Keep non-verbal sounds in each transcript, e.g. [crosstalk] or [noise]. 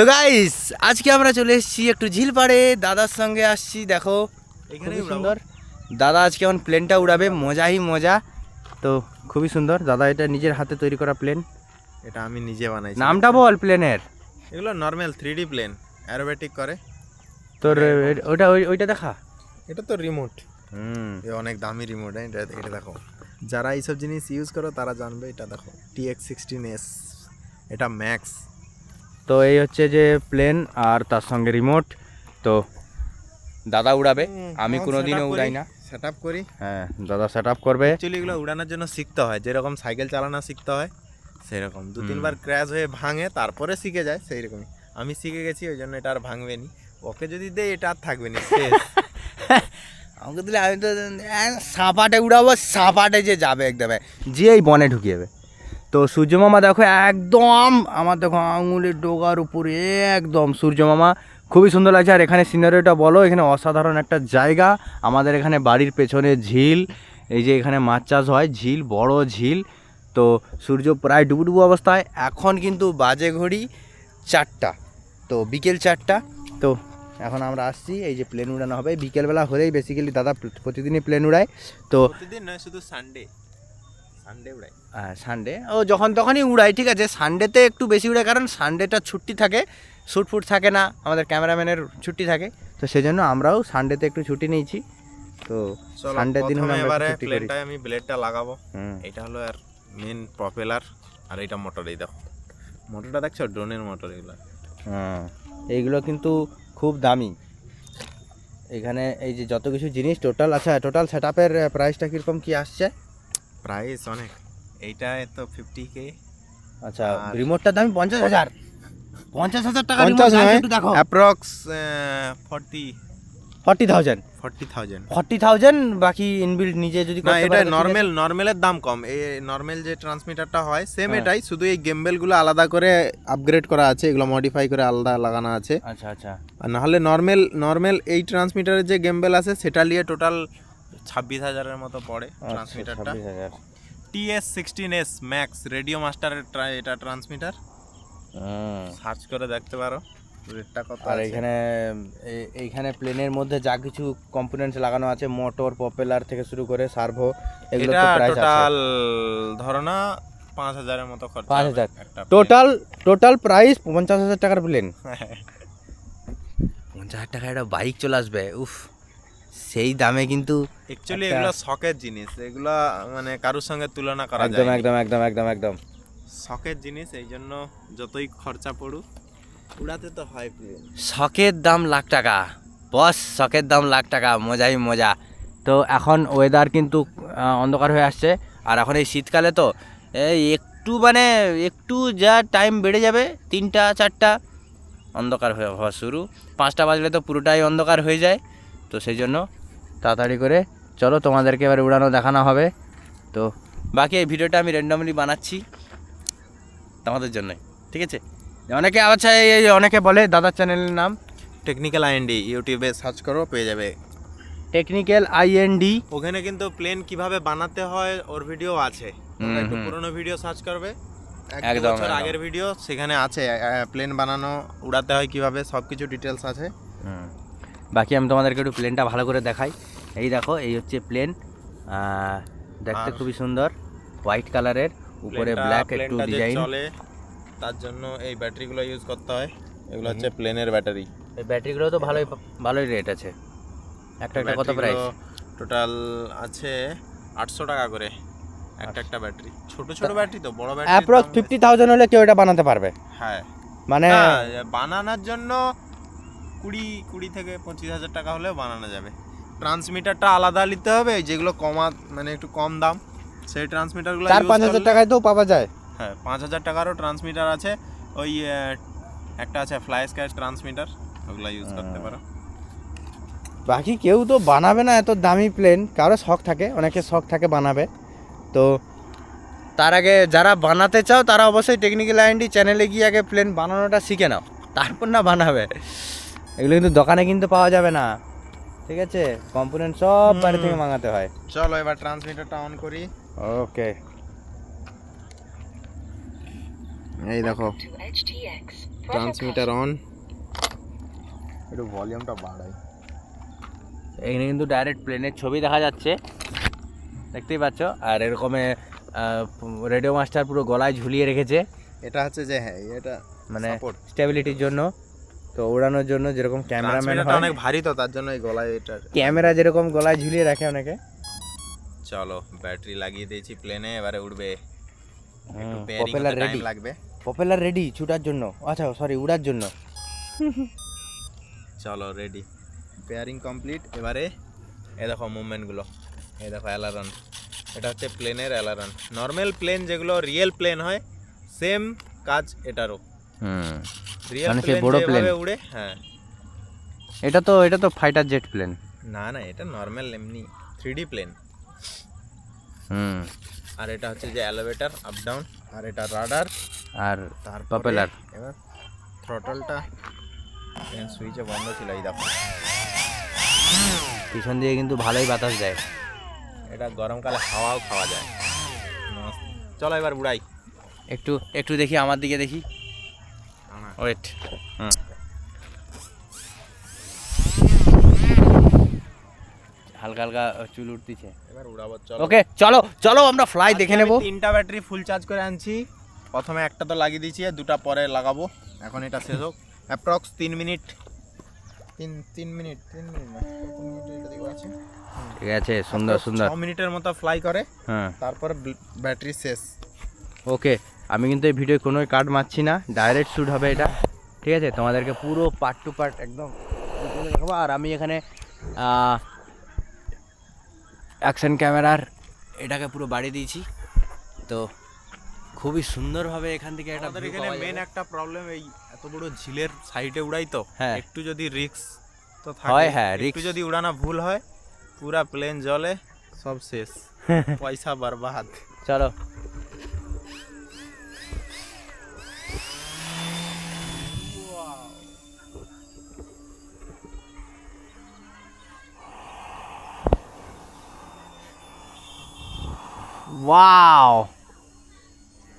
তো গাইস আজকে আমরা চলে এসেছি একটু ঝিল পাড়ে। দাদার সঙ্গে আসছি দেখো। খুবই সুন্দর। দাদা আজকে এখন প্লেনটা উড়াবে মজাই মজা। তো খুবই সুন্দর। দাদা এটা নিজের হাতে তৈরি করা প্লেন এটা আমি নিজে বানাই নামটা বল প্লেনের এগুলো normal three D plane aerobatic করে। তোর ওটা ওই- ওইটা দেখা? এটা তো রিমোট হুম। এ অনেক দামি রিমোট এটা এটা দেখো। যারা এইসব জিনিস ইউজ করো তারা জানবে এটা দেখো। টিএক্স সিক্সটিন এস এটা ম্যাক্স তো এই হচ্ছে যে প্লেন আর তার সঙ্গে রিমোট তো দাদা উড়াবে আমি কোনোদিনও উড়াই না। সেট আপ করি। হ্যাঁ দাদা সেট আপ করবে। অ্যাকচুয়ালি এগুলো উড়ানোর জন্য শিখতে হয় যেরকম সাইকেল চালানো শিখতে হয় সেরকম। দু তিনবার ক্র্যাশ হয়ে ভাঙে তারপরে শিখে যায় সেই রকমই আমি শিখে গেছি ওই জন্য এটা আর ভাঙবে নি। ওকে যদি দেয় এটা আর থাকবে না [laughs] আমাকে দিলে আমি তো সাপাটে উড়াবো সাপাটে যে যাবে একদম যে এই বনে ঢুকিয়ে যাবে তো সূর্যমামা দেখো একদম, আমার দেখো আঙুলের ডোগার উপরে, একদম সূর্যমামা খুবই সুন্দর লাগছে। আর এখানে সিনারিটা বলো, এখানে অসাধারণ একটা জায়গা। আমাদের এখানে বাড়ির পেছনে ঝিল, এই যে এখানে মাছ চাষ হয়, ঝিল, বড় ঝিল। তো সূর্য প্রায় ডুবুডুবু অবস্থায়। এখন কিন্তু বাজে ঘড়ি চারটা, তো বিকেল চারটা। তো এখন আমরা আসছি, এই যে প্লেন উড়ানো হবে। বিকেলবেলা হলেই বেসিক্যালি দাদা প্রতিদিনই প্লেন উড়ায়। তো শুধু সানডে সানডে উড়াই সানডে ও যখন তখনই উড়াই ঠিক আছে? সানডেতে একটু বেশি উড়ায় কারণ সানডেটা ছুটি থাকে। শ্যুট ফুট থাকে না আমাদের ক্যামেরাম্যানের ছুটি থাকে। তো সেজন্য আমরাও সানডেতে একটু ছুটি নিয়েছি। তো সানডে দিন হলে আমরা ছুটি করি। আমি ব্লেডটা লাগাবো। এটা হলো আর মেন প্রপেলার আর এটা মোটর এই দেখো। মোটরটা দেখছ? ড্রোনের মোটর এগুলো। হ্যাঁ এইগুলো কিন্তু খুব দামি। এখানে এই যে যত কিছু জিনিস টোটাল আচ্ছা টোটাল সেট আপের প্রাইসটা কীরকম কী আসছে? প্রাইস অনেক। এইটা তো ফিফটি কে আচ্ছা রিমোটটার দাম পঞ্চাশ হাজার। পঞ্চাশ হাজার টাকা পঞ্চাশ একটু দেখো। Approx forty forty thousand forty thousand forty thousand বাকি ইনবিল্ড নিজে যদি না এটা নর্মাল নর্মালের দাম কম। এই নর্মাল যে ট্রান্সমিটারটা হয় সেম হ্যাঁ। এটাই শুধু এই গেমবেলগুলো আলাদা করে আপগ্রেড করা আছে এগুলো মডিফাই করে আলাদা লাগানো আছে। আচ্ছা আচ্ছা। আর নাহলে নর্মাল নর্মাল এই ট্রান্সমিটারের যে গেমবেল আছে সেটা নিয়ে টোটাল ছাব্বিশ হাজারের মতো পড়ে আচ্ছা, ট্রান্সমিটারটা 26,000 T S sixteen S max radio মাস্টারের ট্রা- এটা ট্রান্সমিটার সার্চ করে দেখতে পারো রেটটা কত আর আছে। এইখানে প্লেনের মধ্যে যা কিছু কম্পোনেন্টস লাগানো আছে মোটর পপুলার থেকে শুরু করে সার্ভো এগুলো তো প্রাইস আছে। টোটাল ধরো না পাঁচ হাজারের মতো খরচা পাঁচ হাজার। টোটাল টোটাল প্রাইস পঞ্চাশ হাজার টাকার প্লেন [laughs] পঞ্চাশ হাজার টাকা একটা বাইক চলে আসবে উফ। সেই দামে কিন্তু অ্যাকচুয়ালি এগুলো শখের জিনিস। এগুলো মানে কারুর সঙ্গে তুলনা করা একদম একদম একদম একদম একদম। শখের জিনিস এই জন্য যতই খরচা পড়ুক উড়াতে তো হয় প্লেন শখের দাম লাখ টাকা। বস শখের দাম লাখ টাকা। মজাই মজা। তো এখন ওয়েদার কিন্তু অন্ধকার হয়ে আসছে। আর এখন এই শীতকালে তো এই একটু মানে একটু যা টাইম বেড়ে যাবে তিনটা চারটা অন্ধকার হয়ে হওয়া শুরু। পাঁচটা বাজলে তো পুরোটাই অন্ধকার হয়ে যায়। তো সেই জন্য তাড়াতাড়ি করে চলো তোমাদেরকে এবার উড়ানো দেখানো হবে। তো বাকি এই ভিডিওটা আমি র্যান্ডমলি বানাচ্ছি তোমাদের জন্যই ঠিক আছে? অনেকে আচ্ছা এই অনেকে বলে দাদার চ্যানেলের নাম। টেকনিক্যাল আইএনডি ইউটিউবে সার্চ করো পেয়ে যাবে। টেকনিক্যাল আইএনডি ওখানে কিন্তু প্লেন কীভাবে বানাতে হয় ওর ভিডিও আছে। একটু। পুরোনো ভিডিও সার্চ করবে। একদম, একদম। আগের ভিডিও সেখানে আছে প্লেন বানানো উড়াতে হয় কীভাবে সব কিছু ডিটেলস আছে বাকি আমি তোমাদেরকে একটু প্লেনটা ভালো করে দেখাই। এই দেখো এই হচ্ছে প্লেন দেখতে খুবই সুন্দর। হোয়াইট কালারের উপরে ব্ল্যাক একটু ডিজাইন তার জন্য এই ব্যাটারিগুলো ইউজ করতে হয়। এগুলো হচ্ছে প্লেনের ব্যাটারি। এই ব্যাটারিগুলো তো ভালোই ভালোই রেট আছে। একটা একটা কত প্রাইস টোটাল আছে আটশো টাকা করে একটা একটা ব্যাটারি। ছোট ছোট ব্যাটারি তো বড় ব্যাটারি অ্যাপ্রক্স ফিফটি থাউজেন্ড হলে কেউ এটা বানাতে পারবে। হ্যাঁ। মানে বানানোর জন্য কুড়ি কুড়ি থেকে পঁচিশ হাজার টাকা হলেও বানানো যাবে। ট্রান্সমিটারটা আলাদা নিতে হবে যেগুলো কমা মানে একটু কম দাম সেই ট্রান্সমিটারগুলো চার পাঁচ হাজার টাকায় তো পাওয়া যায়। হ্যাঁ পাঁচ হাজার টাকারও ট্রান্সমিটার আছে ওই একটা আছে ফ্লাই স্ক্যাচ ট্রান্সমিটার ওগুলো ইউজ করতে হ্যাঁ। পারো। বাকি কেউ তো বানাবে না এত দামি প্লেন কারও শখ থাকে অনেকে শখ থাকে বানাবে। তো তার আগে যারা বানাতে চাও তারা অবশ্যই টেকনিক্যাল আইনডি চ্যানেলে গিয়ে আগে প্লেন বানানোটা শিখে নাও তারপর না বানাবে। এগুলো কিন্তু দোকানে কিন্তু পাওয়া যাবে না। ঠিক আছে? কম্পোনেন্ট সব বাইরে থেকে। মাঙাতে হয়। চলো এবার ট্রান্সমিটারটা অন করি। ওকে এই দেখো। ট্রান্সমিটার অন একটু ভলিউমটা বাড়াই। এখানে কিন্তু ডাইরেক্ট প্লেনের ছবি দেখা যাচ্ছে। দেখতেই পাচ্ছ? আর এরকমে রেডিও মাস্টার পুরো গলায় ঝুলিয়ে রেখেছে। এটা হচ্ছে যে হ্যাঁ এটা মানে স্টেবিলিটির জন্য। তো ওড়ানোর জন্য যেরকম ক্যামেরাম্যান অনেক ভারী তো তার জন্য এই গলায় এটা ক্যামেরা যেরকম গলায় ঝুলিয়ে রাখে অনেকে। চলো ব্যাটারি লাগিয়ে দিয়েছি প্লেনে এবারে একটু হুম, প্রপেলার রেডি লাগবে। প্রপেলার রেডি ছুটার জন্য। আচ্ছা সরি উড়ার জন্য। [laughs] চলো রেডি পেয়ারিং কমপ্লিট এবারে এ দেখো মুভমেন্টগুলো এই দেখো অ্যালারন এটা হচ্ছে প্লেনের অ্যালারন নর্মাল প্লেন যেগুলো রিয়েল প্লেন হয় সেম কাজ এটারও। হুম। মানে সেই প্লেন বড় plane? উড়ে হ্যাঁ। এটা তো এটা তো ফাইটার জেট প্লেন না না এটা নর্মাল এমনি থ্রি প্লেন হুম। আর এটা হচ্ছে যে এলিভেটর আপ ডাউন আর এটা রাডার আর তারপর Propeller। এবার থ্রটলটা সুইচে বন্ধ ছিল এই দেখো। পিছন দিয়ে কিন্তু ভালোই বাতাস দেয়। এটা গরমকালে হাওয়াও খাওয়া যায়। চলো এবার উড়াই। একটু একটু দেখি আমার দিকে দেখি। ওয়েট হুম হালকা হালকা চুল উঠতেছে। এবার উড়াবো চলো। ওকে চলো চলো আমরা ফ্লাই দেখে নেব। তিনটা ব্যাটারি ফুল চার্জ করে আনছি। প্রথমে একটা তো লাগিয়ে দিয়েছি আর দুটা পরে লাগাবো। এখন এটা শেষ হোক। অ্যাপ্রক্স তিন মিনিট তিন তিন মিনিট তিন মিনিট ঠিক আছে সুন্দর সুন্দর। ছ মিনিটের মতো ফ্লাই করে। হ্যাঁ। তারপর ব্যাটারি শেষ। ওকে আমি কিন্তু এই ভিডিও কোনোই কাট মারছি না ডাইরেক্ট শ্যুট হবে এটা। ঠিক আছে? তোমাদেরকে পুরো পার্ট টু পার্ট একদম দেখাবো। আর আমি এখানে অ্যাকশন ক্যামেরার এটাকে পুরো বাড়িয়ে দিয়েছি। তো খুবই সুন্দরভাবে এখান থেকে একটা এখানে মেন একটা প্রবলেম এই এত বড় ঝিলের সাইডে উড়াই তো। হ্যাঁ। একটু যদি রিক্স তো হয়, হ্যাঁ, একটু risk। যদি উড়ানো ভুল হয় পুরা প্লেন জলে সব শেষ। [laughs] পয়সা বরবাদ। চলো। ওয়াও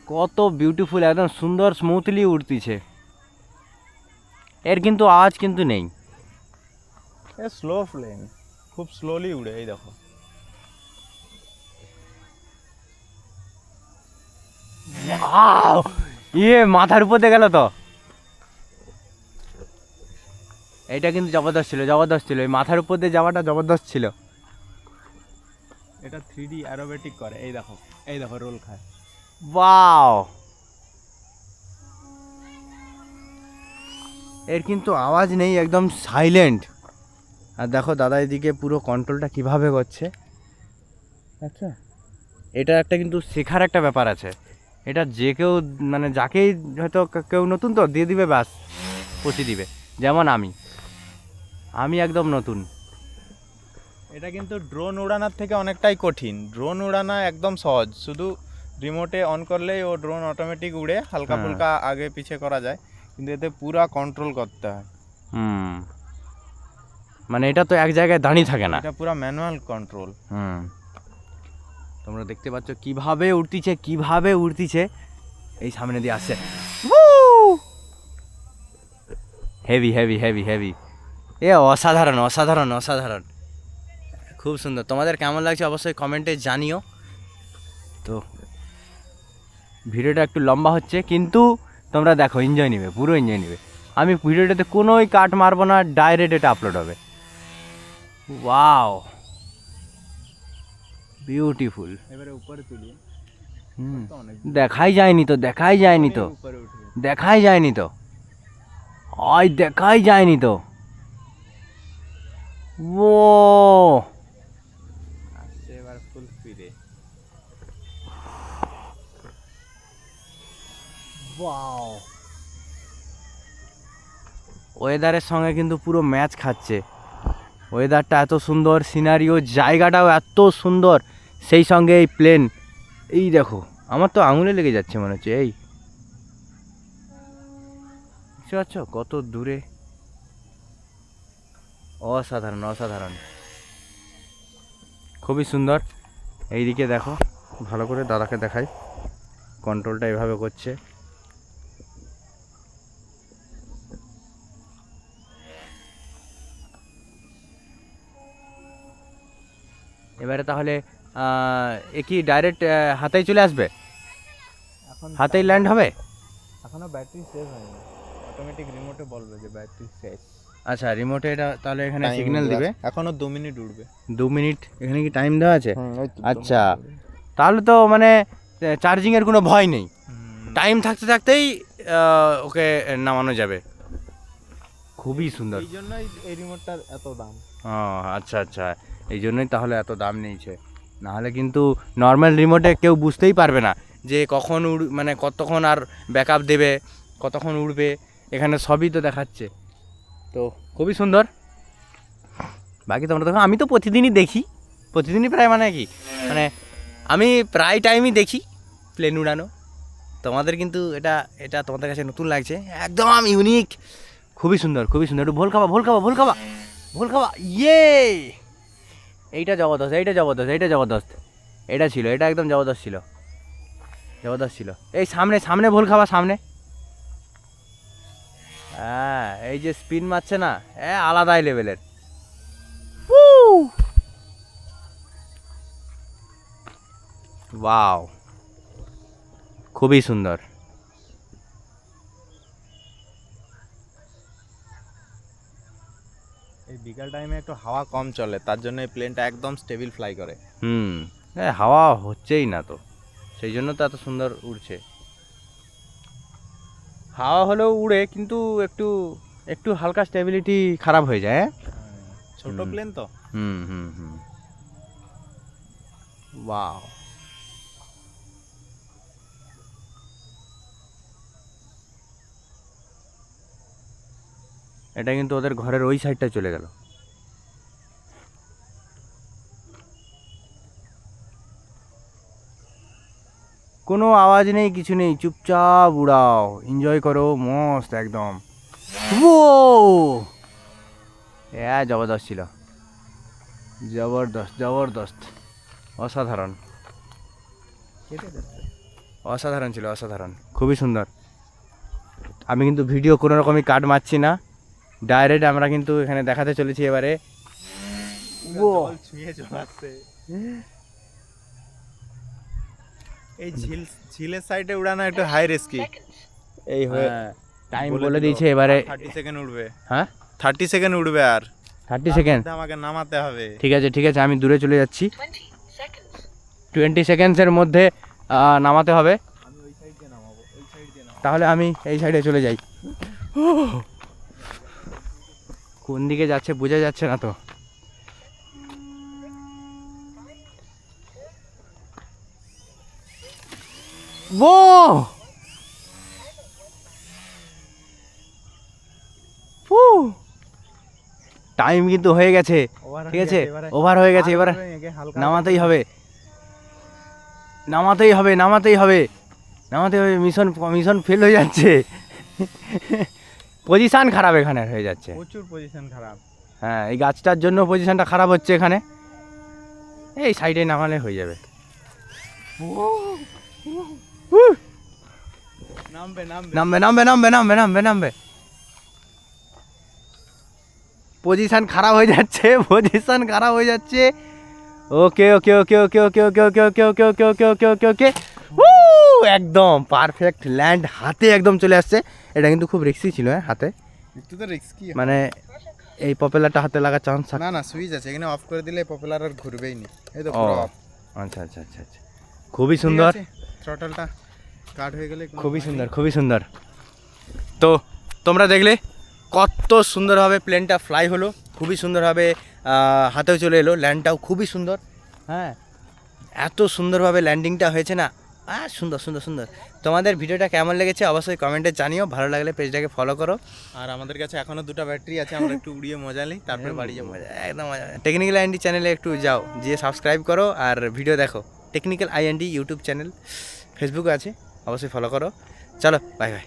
কত বিউটিফুল একদম সুন্দর স্মুথলি উঠতিছে এর কিন্তু আওয়াজ কিন্তু নেই। এ স্লো প্লেন খুব স্লোলি উড়ে এই দেখো! ইয়ে মাথার উপর দিয়ে গেল তো। এটা কিন্তু জবরদস্ত ছিল জবরদস্ত ছিল। এই মাথার উপর দিয়ে যাওয়াটা জবরদস্ত ছিল। এটা থ্রি ডি অ্যারোবেটিক করে। এই দেখো এই দেখো রোল খায়। ওয়াও এর কিন্তু আওয়াজ নেই, একদম সাইলেন্ট আর দেখো দাদা এদিকে পুরো কন্ট্রোলটা কীভাবে করছে। আচ্ছা। এটা একটা কিন্তু শেখার একটা ব্যাপার আছে। এটা যে কেউ মানে যাকেই হয়তো কেউ নতুন তো, দিয়ে দিবে ব্যাস পচিয়ে দিবে। যেমন আমি। আমি একদম নতুন। এটা কিন্তু ড্রোন উড়ানোর থেকে অনেকটাই কঠিন। ড্রোন উড়ানো একদম সহজ। শুধু রিমোটে অন করলেই ও ড্রোন অটোমেটিক উড়ে হালকা হ্যাঁ। ফুলকা আগে পিছে করা যায়। কিন্তু এতে পুরা কন্ট্রোল করতে হয়। হুম। মানে এটা তো এক জায়গায় দাঁড়িয়ে থাকে না। এটা পুরা ম্যানুয়াল কন্ট্রোল হুম। তোমরা দেখতে পাচ্ছ কীভাবে উঠতিছে কীভাবে উঠতিছে এই সামনে দিয়ে আসছে। হেভি হেভি হেভি হেভি এ অসাধারণ অসাধারণ অসাধারণ। খুব সুন্দর। তোমাদের কেমন লাগছে অবশ্যই কমেন্টে জানিও। তো ভিডিওটা একটু লম্বা হচ্ছে কিন্তু তোমরা দেখো এনজয় নেবে পুরো এনজয় নেবে। আমি ভিডিওটাতে কোনোই কাট মারবো না ডাইরেক্ট এটা আপলোড হবে। ওয়াও বিউটিফুল এবারে উপরে তুলি। হুম। দেখাই যায়নি তো দেখাই যায়নি তো। দেখাই যায়নি তো। ওই দেখাই যায়নি তো। ও আসছে এবার ফুল স্পিডে ওয়েদারের সঙ্গে কিন্তু পুরো ম্যাচ খাচ্ছে। ওয়েদারটা এত সুন্দর সিনারিও জায়গাটাও এত সুন্দর, সেই সঙ্গে এই প্লেন এই দেখো, আমার তো আঙুলে লেগে যাচ্ছে মনে হচ্ছে, এই। বুঝতে কত দূরে। অসাধারণ অসাধারণ। খুবই সুন্দর। এইদিকে দেখো, ভালো করে দাদাকে দেখাই। কন্ট্রোলটা এভাবে করছে। এবারে তাহলে এ কি ডাইরেক্ট হাতেই চলে আসবে? এখন হাতেই ল্যান্ড হবে? এখনও ব্যাটারি শেষ হয়নি। অটোমেটিক রিমোটে বলবে যে ব্যাটারি শেষ। আচ্ছা রিমোটে এটা তাহলে এখানে সিগন্যাল দিবে? এখনও দু মিনিট উঠবে। দু মিনিট এখানে কি টাইম দেওয়া আছে? আচ্ছা। তাহলে তো মানে চার্জিংয়ের কোনো ভয় নেই। টাইম থাকতে থাকতেই আহ, ওকে নামানো যাবে। খুবই সুন্দর। এই জন্যই এই রিমোটটার এত দাম। ও আচ্ছা আচ্ছা। এই জন্যই তাহলে এত দাম নিয়েছে। নাহলে কিন্তু নর্মাল রিমোটে কেউ বুঝতেই পারবে না যে কখন উড় মানে কতক্ষণ আর ব্যাকআপ দেবে, কতক্ষণ উড়বে, এখানে সবই তো দেখাচ্ছে। তো খুবই সুন্দর। বাকি তোমরা দেখো, আমি তো প্রতিদিনই দেখি। প্রতিদিনই প্রায় মানে কি মানে আমি প্রায় টাইমই দেখি প্লেন উড়ানো। তোমাদের কিন্তু এটা এটা তোমাদের কাছে নতুন লাগছে। একদম ইউনিক খুবই সুন্দর খুবই সুন্দর। একটু ভোল খাবা ভোল খাবা ভোল খাবা ভোল খাবা। ইয়ে! এইটা জবরদস্ত এইটা জবরদস্ত এইটা জবরদস্ত। এটা ছিল, এটা একদম জবরদস্ত ছিল। জবরদস্ত ছিল। এই সামনে সামনে ভুল খাবা, সামনে। হ্যাঁ এই যে স্পিন মারছে না, এ আলাদাই লেভেলের খুবই সুন্দর। এই বিকাল টাইমে একটু হাওয়া কম চলে তার জন্য এই প্লেনটা একদম স্টেবিল ফ্লাই করে। হুম এ হাওয়া হচ্ছেই না তো সেই জন্য তো এত সুন্দর উড়ছে। হাওয়া হলেও উড়ে কিন্তু একটু একটু হালকা স্টেবিলিটি খারাপ হয়ে যায় হ্যাঁ? ছোট প্লেন তো। হুম হুম হুম। ওয়াও এটা কিন্তু ওদের ঘরের ওই সাইডটায় চলে গেল। কোনো আওয়াজ নেই, কিছু নেই, চুপচাপ উড়াও। এনজয় করো, মস্ত একদম। ও হ্যাঁ জবরদস্ত ছিল। জবরদস্ত জবরদস্ত। অসাধারণ। অসাধারণ ছিল, অসাধারণ। খুবই সুন্দর। আমি কিন্তু ভিডিও কোনো রকমই কাট মারছি না। ডাইরেক্ট আমরা কিন্তু এখানে দেখাতে চলেছি এবারে। এই ঝিল ঝিলের সাইডে উড়ানো একটু হাই রিস্কি এই হয়ে টাইম বলে বলে দিয়েছে এবারে। থার্টি সেকেন্ড উঠবে হ্যাঁ? থার্টি সেকেন্ড উঠবে আর। থার্টি সেকেন্ড আমাকে নামাতে হবে। ঠিক আছে ঠিক আছে আমি দূরে চলে যাচ্ছি। 20 seconds. টোয়েন্টি সেকেন্ডসের মধ্যে নামাতে হবে। আমি ওই সাইড দিয়ে নামাবো ওই সাইড দিয়ে নামাবো। তাহলে আমি এই সাইডে চলে যাই। কোন দিকে যাচ্ছে বোঝা যাচ্ছে না তো। ও! টাইম কিন্তু হয়ে গেছে। ঠিক আছে? ওভার হয়ে গেছে এবারে নামাতেই হবে। নামাতেই হবে নামাতেই হবে। নামাতে হবে মিশন মিশন ফেল হয়ে যাচ্ছে। পজিশান খারাপ এখানে হয়ে যাচ্ছে প্রচুর পজিশন খারাপ হ্যাঁ এই গাছটার জন্য পজিশনটা খারাপ হচ্ছে এখানে এই সাইডে নামালে হয়ে যাবে নামবে নামবে নামবে নামবে নামবে নামবে পজিশন খারাপ হয়ে যাচ্ছে পজিশন খারাপ হয়ে যাচ্ছে ওকে ওকে ওকে ওকে ওকে ওকে ওকে ওকে ওকে ওকে ওকে ওকে ওকে ওকে একদম পারফেক্ট ল্যান্ড হাতে একদম চলে আসছে। এটা কিন্তু খুব রিক্সি ছিল হ্যাঁ হাতে। একটু তো রিস্কি মানে এই পপুলারটা হাতে লাগার চান্স না না সুইচ আছে এখানে অফ করে দিলে পপুলার আর ঘুরবেই না। এই তো পুরো off। আচ্ছা আচ্ছা আচ্ছা আচ্ছা। খুবই সুন্দর। থ্রটলটা কাট হয়ে গেলে খুবই সুন্দর খুবই সুন্দর। তো তোমরা দেখলে কত সুন্দরভাবে প্লেনটা ফ্লাই হলো খুবই সুন্দরভাবে হাতেও চলে এলো ল্যান্ডটাও খুবই সুন্দর হ্যাঁ। এত সুন্দরভাবে ল্যান্ডিংটা হয়েছে না আহ সুন্দর সুন্দর সুন্দর। তোমাদের ভিডিওটা কেমন লেগেছে অবশ্যই কমেন্টে জানিও। ভালো লাগলে পেজটাকে ফলো করো। আর আমাদের কাছে এখনও দুটো ব্যাটারি আছে আমরা একটু উড়িয়ে মজা নিই তারপরে বাড়ি যাব। একদম মজা টেকনিক্যাল আইএনডি চ্যানেলে একটু যাও গিয়ে সাবস্ক্রাইব করো আর ভিডিও দেখো। Technical IND YouTube channel Facebook আছে অবশ্যই ফলো করো। চলো বাই বাই